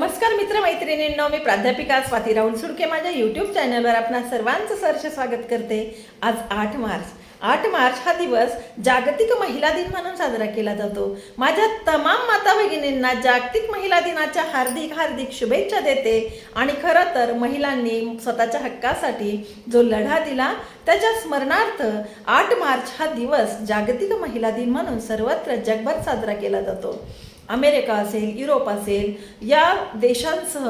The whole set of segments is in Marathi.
नमस्कार मित्र मैत्रिणींनो मी प्राध्यापिका स्वाती राहुल सुडके. माझ्या यूट्यूब चॅनलवर आपणा सर्वांचं सहर्ष स्वागत करते. आज आठ मार्च. आठ मार्च हा दिवस जागतिक महिला दिन म्हणून साजरा केला जातो. माझ्या तमाम माता भगिनींना जागतिक महिला दिनाच्या हार्दिक हार्दिक शुभेच्छा देते. आणि खरं तर महिलांनी स्वतःच्या हक्कासाठी जो लढा दिला त्याच्या स्मरणार्थ आठ मार्च हा दिवस जागतिक महिला दिन म्हणून सर्वत्र जगभर साजरा केला जातो. अमेरिका असेल युरोप असेल या देशांसह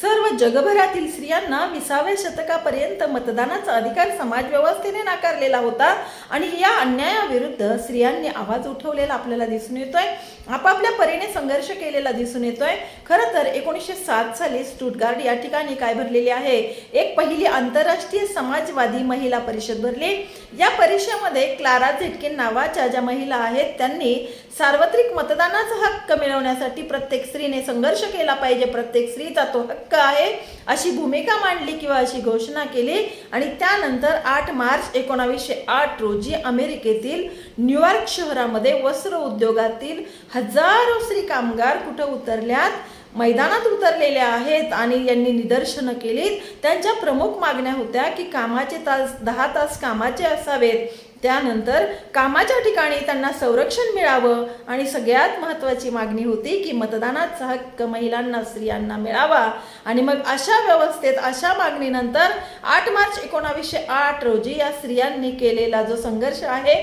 सर्व जगभरातील स्त्रियांना विसाव्या शतकापर्यंत मतदानाचा अधिकार समाज व्यवस्थेने नाकारलेला होता आणि या अन्यायाविरुद्ध स्त्रियांनी आवाज उठवलेला आपल्याला दिसून येतोय. आपापल्या परीने संघर्ष केलेला दिसून येतोय. खरं तर एकोणीसशे सात साली स्टुटगार्ड या ठिकाणी काय भरलेली आहे? एक पहिली आंतरराष्ट्रीय समाजवादी महिला परिषद भरली. या परिषदेमध्ये क्लारा झिटकिन नावाच्या ज्या महिला आहेत त्यांनी सार्वत्रिक मतदानाचा हक्क मिळवण्यासाठी प्रत्येक स्त्रीने संघर्ष केला पाहिजे. प्रत्येक स्त्रीचा तो हक्क आहे. अशी भूमिका मांडली किंवा अशी घोषणा केली. आणि त्यानंतर आठ मार्च एकोणावीसशे आठ रोजी अमेरिकेतील न्यूयॉर्क शहरामध्ये वस्त्र उद्योगातील हजारो स्त्री कामगार कुठं उतरल्यात? मैदानात उतरलेल्या आहेत आणि यांनी निदर्शनं केलीत. त्यांच्या प्रमुख मागण्या होत्या की कामाचे तास दहा तास कामाचे असावेत. त्यानंतर कामाच्या ठिकाणी त्यांना संरक्षण मिळावं आणि सगळ्यात महत्त्वाची मागणी होती की मतदानाचा हक्क महिलांना स्त्रियांना मिळावा. आणि मग अशा व्यवस्थेत अशा मागणीनंतर आठ मार्च एकोणावीसशे आठ रोजी या स्त्रियांनी केलेला जो संघर्ष आहे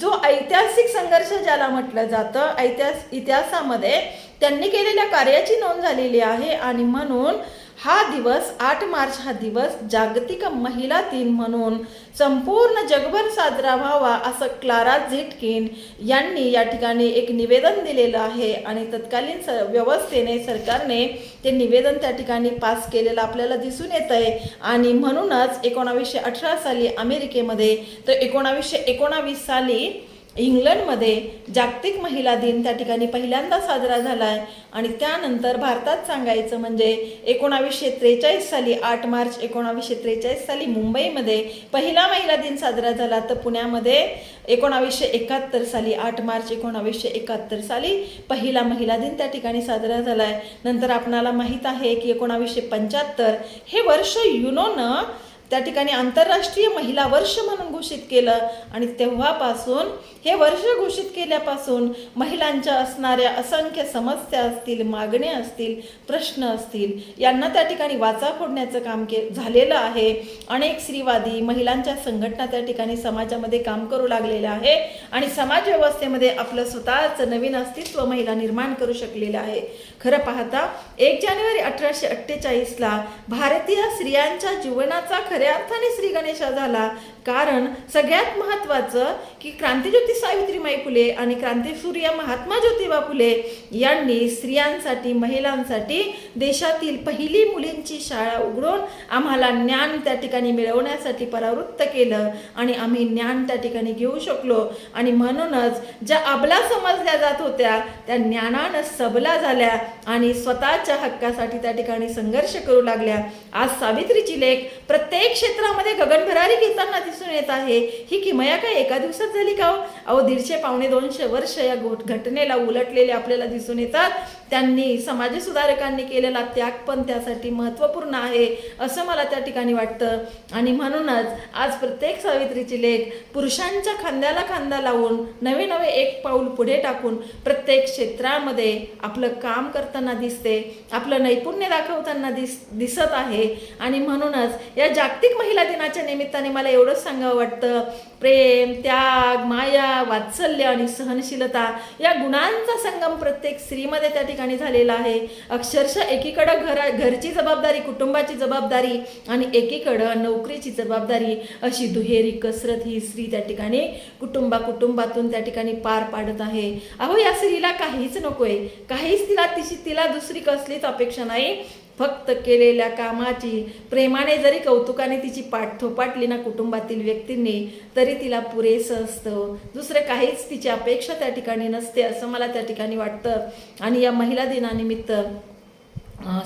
जो ऐतिहासिक संघर्ष ज्याला म्हटलं जातं ऐतिहास इतिहासामध्ये त्यांनी केलेल्या कार्याची नोंद झालेली आहे. आणि म्हणून हा दिवस आठ मार्च हा दिवस जागतिक महिला दिन म्हणून संपूर्ण जगभर साजरा व्हावा असं क्लारा झिटकिन यांनी या ठिकाणी एक निवेदन दिलेलं आहे आणि तत्कालीन स व्यवस्थेने सरकारने ते निवेदन त्या ठिकाणी पास केलेलं आपल्याला दिसून येत आहे आणि म्हणूनच एकोणावीसशे अठरा साली अमेरिकेमध्ये तर एकोणावीसशे एकोणावीस साली इंग्लंडमध्ये जागतिक महिला दिन त्या ठिकाणी पहिल्यांदा साजरा झाला आहे आणि त्यानंतर भारतात सांगायचं म्हणजे एकोणावीसशे त्रेचाळीस साली आठ मार्च एकोणावीसशे त्रेचाळीस साली मुंबईमध्ये पहिला महिला दिन साजरा झाला. तर पुण्यामध्ये एकोणावीसशे एकाहत्तर साली आठ मार्च एकोणावीसशे एकाहत्तर साली पहिला महिला दिन त्या ठिकाणी साजरा झाला आहे नंतर आपणाला माहीत आहे की एकोणावीसशे पंच्याहत्तर हे वर्ष युनोनं त्या ठिकाणी आंतरराष्ट्रीय महिला वर्ष म्हणून घोषित केलं आणि तेव्हापासून हे वर्ष घोषित केल्यापासून महिलांच्या असणाऱ्या असंख्य समस्या असतील मागण्या असतील प्रश्न असतील यांना त्या ठिकाणी वाचा फोडण्याचं काम के झालेलं आहे. अनेक स्त्रीवादी महिलांच्या संघटना त्या ठिकाणी समाजामध्ये काम करू लागलेल्या आहे आणि समाज व्यवस्थेमध्ये आपलं स्वतःचं नवीन अस्तित्व महिला निर्माण करू शकलेलं आहे. खरं पाहता एक जानेवारी अठराशे अठ्ठेचाळीसला भारतीय स्त्रियांच्या जीवनाचा खऱ्या अर्थाने श्री गणेशा झाला. कारण सगळ्यात महत्त्वाचं की क्रांतीज्योती सावित्रीमाई फुले आणि क्रांतीसूर्य महात्मा ज्योतिबा फुले यांनी स्त्रियांसाठी महिलांसाठी देशातील पहिली मुलींची शाळा उघडून आम्हाला ज्ञान त्या ठिकाणी मिळवण्यासाठी परावृत्त केलं आणि आम्ही ज्ञान त्या ठिकाणी घेऊ शकलो. आणि म्हणूनच ज्या अबला समजल्या जात होत्या त्या ज्ञानानं सबला झाल्या आणि स्वतःच्या हक्कासाठी त्या ठिकाणी संघर्ष करू लागल्या. आज सावित्रीची लेख प्रत्येक क्षेत्रामध्ये गगनभरारी घेताना दिसून येत आहे. ही किमया काय एका दिवसात झाली का हो? अहो दीडशे पावणे दोनशे वर्ष या घोट घटनेला उलटलेले आपल्याला दिसून येतात. त्यांनी समाजसुधारकांनी केलेला त्याग पण त्यासाठी महत्त्वपूर्ण आहे असं मला त्या ठिकाणी वाटतं. आणि म्हणूनच आज प्रत्येक सावित्रीची लेख पुरुषांच्या खांद्याला खांदा लावून नवे नवे एक पाऊल पुढे टाकून प्रत्येक क्षेत्रामध्ये आपलं काम करताना दिसते आपलं नैपुण्य दाखवताना दिस दिसत आहे. आणि म्हणूनच या जाग जागतिक महिला दिनाच्या निमित्ताने मला एवढंच सांगावं वाटतं. प्रेम त्याग माया वात्सल्य आणि सहनशीलता या गुणांचा संगम प्रत्येक स्त्रीमध्ये त्या ठिकाणी झालेला आहे. अक्षरशः एकीकडं घरा घरची जबाबदारी कुटुंबाची जबाबदारी आणि एकीकडं नोकरीची जबाबदारी अशी दुहेरी कसरत ही स्त्री त्या ठिकाणी कुटुंबा कुटुंबातून त्या ठिकाणी पार पाडत आहे. अहो या स्त्रीला काहीच नकोय. काहीच तिला तिची तिला दुसरी कसलीच अपेक्षा नाही. फक्त केलेल्या कामाची प्रेमाने जरी कौतुकाने तिची पाठ थोपाटली ना कुटुंबातील व्यक्तींनी तरी तिला पुरेसं असतं. दुसरं काहीच तिची अपेक्षा त्या ठिकाणी नसते असं मला त्या ठिकाणी वाटतं. आणि या महिला दिनानिमित्त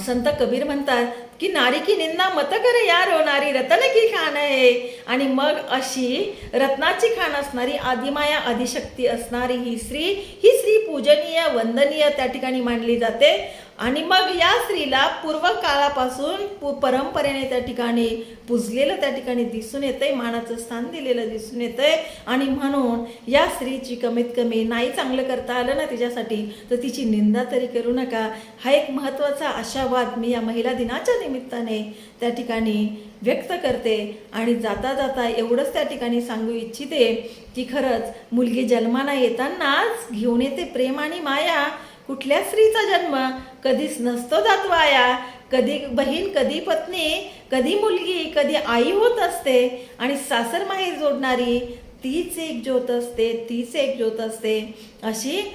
संत कबीर म्हणतात की नारी की निंदा मत करे यारो नारी रतन की खान आहे आणि मग अशी रत्नाची खाण असणारी आदिमाया आदिशक्ती असणारी ही स्त्री ही स्त्री पूजनीय वंदनीय त्या ठिकाणी मानली जाते. आणि मग या स्त्रीला पूर्व काळापासून पु परंपरेने त्या ठिकाणी पुजलेलं त्या ठिकाणी दिसून येतंय मानाचं स्थान दिलेलं दिसून येतंय. आणि म्हणून या स्त्रीची कमीत कमी नाही चांगलं करता आलं ना तिच्यासाठी तर तिची निंदा तरी करू नका. हा एक महत्त्वाचा आशावाद मी या महिला दिनाच्या निमित्ताने त्या ठिकाणी व्यक्त करते. आणि जाता जाता एवढंच त्या ठिकाणी सांगू इच्छिते की खरंच मुलगी जन्माला येतानाच घेऊन येते प्रेम आणि माया. कुठल्या स्त्रीचा जन्म? कधीच नसतो जात वाया. कधी बहीण कधी पत्नी कधी मुलगी कधी आई होत असते. आणि सासर माहेर जोडणारी तीच एक ज्योत असते तीच एक ज्योत असते. अशी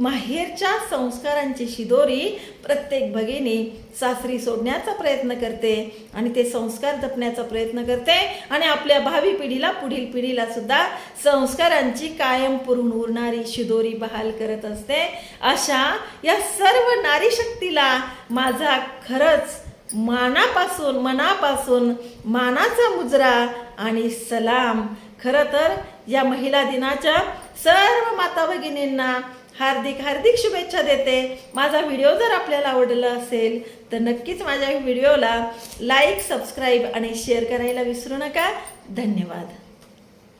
माहेरच्या संस्कारांची शिदोरी प्रत्येक भगिनी सासरी सोडण्याचा प्रयत्न करते आणि ते संस्कार जपण्याचा प्रयत्न करते आणि आपल्या भावी पिढीला पुढील पिढीला सुद्धा संस्कारांची कायम पुरून उरणारी शिदोरी बहाल करत असते. अशा या सर्व नारी शक्तीला माझा खरंच मानापासून मनापासून मानाचा मुजरा आणि सलाम. खरं तर या महिला दिनाच्या सर्व माता भगिनींना हार्दिक हार्दिक शुभेच्छा देते. माझा व्हिडिओ जर आपल्याला आवडला असेल तर नक्कीच माझ्या व्हिडिओला लाईक सबस्क्राईब आणि शेअर करायला विसरू नका. धन्यवाद.